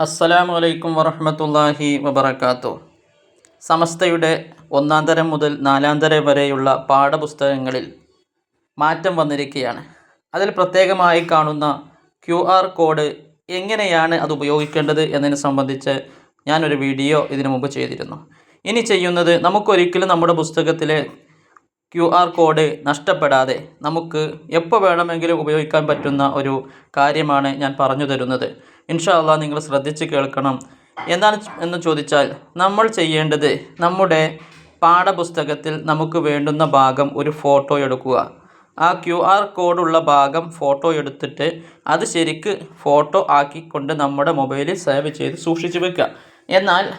അസ്സലാമു അലൈക്കും വറഹ്മത്തുള്ളാഹി വബർക്കാത്തു സമസ്തയുടെ ഒന്നാം തരം മുതൽ നാലാം തരം വരെയുള്ള പാഠപുസ്തകങ്ങളിൽ മാറ്റം വന്നിരിക്കുകയാണ്. അതിൽ പ്രത്യേകമായി കാണുന്ന ക്യു ആർ കോഡ് എങ്ങനെയാണ് അത് ഉപയോഗിക്കേണ്ടത് എന്നതിനെ സംബന്ധിച്ച് ഞാനൊരു വീഡിയോ ഇതിനു മുമ്പ് ചെയ്തിരുന്നു. ഇനി ചെയ്യുന്നത് നമുക്കൊരിക്കലും നമ്മുടെ പുസ്തകത്തിലെ ക്യു ആർ കോഡ് നഷ്ടപ്പെടാതെ നമുക്ക് എപ്പോൾ വേണമെങ്കിലും ഉപയോഗിക്കാൻ പറ്റുന്ന ഒരു കാര്യമാണ് ഞാൻ പറഞ്ഞു തരുന്നത്. ഇൻഷാ അള്ളാഹ് നിങ്ങൾ ശ്രദ്ധിച്ച് കേൾക്കണം. എന്താണ് എന്ന് ചോദിച്ചാൽ നമ്മൾ ചെയ്യേണ്ടത് നമ്മുടെ പാഠപുസ്തകത്തിൽ നമുക്ക് വേണ്ടുന്ന ഭാഗം ഒരു ഫോട്ടോ എടുക്കുക. ആ ക്യു ആർ കോഡുള്ള ഭാഗം ഫോട്ടോ എടുത്തിട്ട് അത് ശരിക്ക് ഫോട്ടോ ആക്കിക്കൊണ്ട് നമ്മുടെ മൊബൈലിൽ സേവ് ചെയ്ത് സൂക്ഷിച്ച് വെക്കുക. എന്നാൽ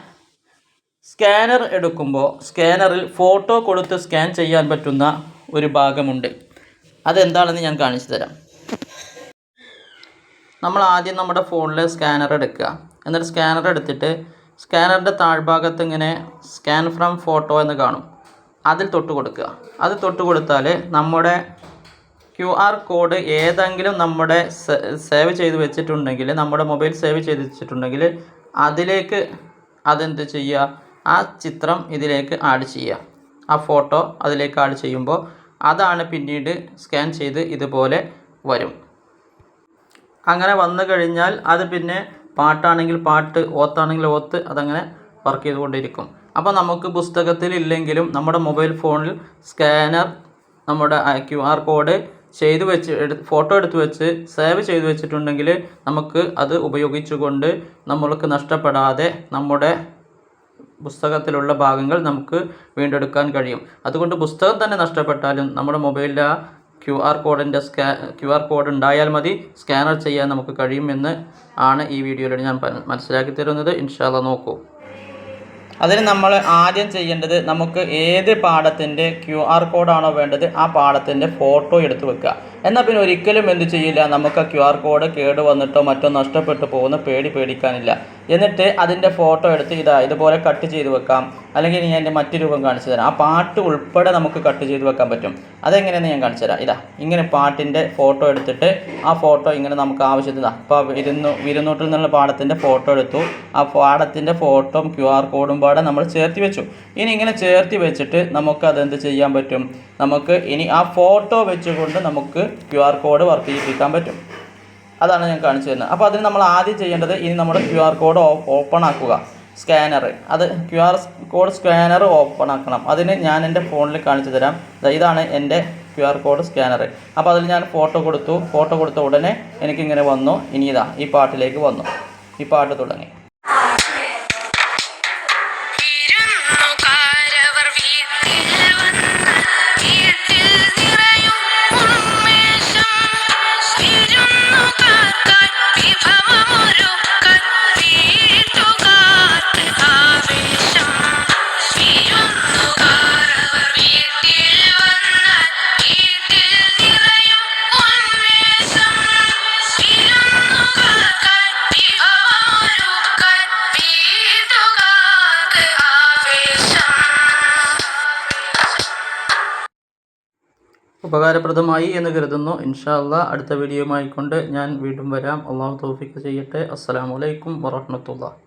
സ്കാനർ എടുക്കുമ്പോൾ സ്കാനറിൽ ഫോട്ടോ കൊടുത്ത് സ്കാൻ ചെയ്യാൻ പറ്റുന്ന ഒരു ഭാഗമുണ്ട്. അതെന്താണെന്ന് ഞാൻ കാണിച്ചു തരാം. നമ്മൾ ആദ്യം നമ്മുടെ ഫോണിൽ സ്കാനർ എടുക്കുക. എന്നിട്ട് സ്കാനർ എടുത്തിട്ട് സ്കാനറിന്റെ താഴ്ഭാഗത്ത് ഇങ്ങനെ സ്കാൻ ഫ്രം ഫോട്ടോ എന്ന് കാണും. അതിൽ തൊട്ട് കൊടുക്കുക. അത് തൊട്ട് കൊടുത്താൽ നമ്മുടെ ക്യു ആർ കോഡ് ഏതെങ്കിലും നമ്മുടെ സേവ് ചെയ്ത് വെച്ചിട്ടുണ്ടെങ്കിൽ നമ്മുടെ മൊബൈൽ സേവ് ചെയ്ത് വെച്ചിട്ടുണ്ടെങ്കിൽ അതിലേക്ക് അതെന്ത് ചെയ്യുക? ആ ചിത്രം ഇതിലേക്ക് ആഡ് ചെയ്യുക. ആ ഫോട്ടോ അതിലേക്ക് ആഡ് ചെയ്യുമ്പോൾ അതാണ് പിന്നീട് സ്കാൻ ചെയ്ത് ഇതുപോലെ വരും. അങ്ങനെ വന്നു കഴിഞ്ഞാൽ അത് പിന്നെ പാട്ടാണെങ്കിൽ പാട്ട് ഓത്താണെങ്കിൽ ഓത്ത് അതങ്ങനെ വർക്ക് ചെയ്തുകൊണ്ടിരിക്കും. അപ്പോൾ നമുക്ക് പുസ്തകത്തിൽ ഇല്ലെങ്കിലും നമ്മുടെ മൊബൈൽ ഫോണിൽ സ്കാനർ നമ്മുടെ ക്യു ആർ കോഡ് ചെയ്തു വെച്ച് എടു ഫോട്ടോ എടുത്ത് വെച്ച് സേവ് ചെയ്തു വെച്ചിട്ടുണ്ടെങ്കിൽ നമുക്ക് അത് ഉപയോഗിച്ചുകൊണ്ട് നമ്മൾക്ക് നഷ്ടപ്പെടാതെ നമ്മുടെ പുസ്തകത്തിലുള്ള ഭാഗങ്ങൾ നമുക്ക് വീണ്ടെടുക്കാൻ കഴിയും. അതുകൊണ്ട് പുസ്തകം തന്നെ നഷ്ടപ്പെട്ടാലും നമ്മുടെ മൊബൈലിൽ ആ ക്യു ആർ കോഡിന്റെ സ്കാ ക്യു ആർ കോഡ് ഉണ്ടായാൽ മതി. സ്കാനർ ചെയ്യാൻ നമുക്ക് കഴിയുമെന്ന് ആണ് ഈ വീഡിയോയിലൂടെ ഞാൻ മനസ്സിലാക്കി തരുന്നത്. ഇൻഷാല്ല നോക്കൂ. അതിന് നമ്മൾ ആദ്യം ചെയ്യേണ്ടത് നമുക്ക് ഏത് പാഠത്തിന്റെ ക്യു ആർ കോഡാണോ വേണ്ടത് ആ പാഠത്തിന്റെ ഫോട്ടോ എടുത്ത് വെക്കുക. എന്നാൽ പിന്നെ ഒരിക്കലും എന്ത് ചെയ്യില്ല. നമുക്ക് ക്യു ആർ കോഡ് കേട് വന്നിട്ടോ മറ്റോ നഷ്ടപ്പെട്ടു പോകുന്ന പേടി പേടിക്കാനില്ല. എന്നിട്ട് അതിന്റെ ഫോട്ടോ എടുത്ത് ഇതാ ഇതുപോലെ കട്ട് ചെയ്ത് വെക്കാം. അല്ലെങ്കിൽ ഞാൻ എന്റെ മറ്റു രൂപം കാണിച്ചു തരാം. ആ പാട്ട് ഉൾപ്പെടെ നമുക്ക് കട്ട് ചെയ്ത് വെക്കാൻ പറ്റും. അതെങ്ങനെയെന്ന് ഞാൻ കാണിച്ചു തരാം. ഇതാ ഇങ്ങനെ പാട്ടിന്റെ ഫോട്ടോ എടുത്തിട്ട് ആ ഫോട്ടോ ഇങ്ങനെ നമുക്ക് ആവശ്യത്തിന് അപ്പോൾ ഇരുന്നു ഇരുന്നൂറ്റിൽ നിന്നുള്ള പാടത്തിന്റെ ഫോട്ടോ എടുത്തു. ആ പാടത്തിന്റെ ഫോട്ടോയും ക്യു ആർ കോഡും പാടെ നമ്മൾ ചേർത്തി വെച്ചു. ഇനി ഇങ്ങനെ ചേർത്തി വെച്ചിട്ട് നമുക്ക് അതെന്ത് ചെയ്യാൻ പറ്റും? നമുക്ക് ഇനി ആ ഫോട്ടോ വെച്ചുകൊണ്ട് നമുക്ക് ക്യു ആർ കോഡ് വർക്ക് ചെയ്യിപ്പിക്കാൻ പറ്റും. അതാണ് ഞാൻ കാണിച്ചു തരുന്നത്. അപ്പോൾ അതിന് നമ്മൾ ആദ്യം ചെയ്യേണ്ടത് ഇനി നമ്മുടെ ക്യു ആർ കോഡ് ഓപ്പൺ ആക്കുക. സ്കാനർ അത് Q R code scanner open ആക്കണം. അതിന് ഞാൻ എന്റെ ഫോണിൽ കാണിച്ചു തരാം. ഇതാണ് എന്റെ ക്യു ആർ കോഡ് സ്കാനർ അപ്പോൾ അതിൽ ഞാൻ ഫോട്ടോ കൊടുത്തു. ഫോട്ടോ കൊടുത്ത ഉടനെ എനിക്കിങ്ങനെ വന്നു. ഇനി ഇതാ ഈ പാട്ടിലേക്ക് വന്നു. ഈ പാട്ട് തുടങ്ങി. ഉപകാരപ്രദമായി എന്ന് കരുതുന്നു. ഇൻഷാ അള്ളാ അടുത്ത വീഡിയോയുമായി കൊണ്ട് ഞാൻ വീണ്ടും വരാം. അള്ളാഹു തോഫിക്ക് ചെയ്യട്ടെ. അസ്സാം വലൈക്കും വറഹ്മത്തുള്ളാഹി.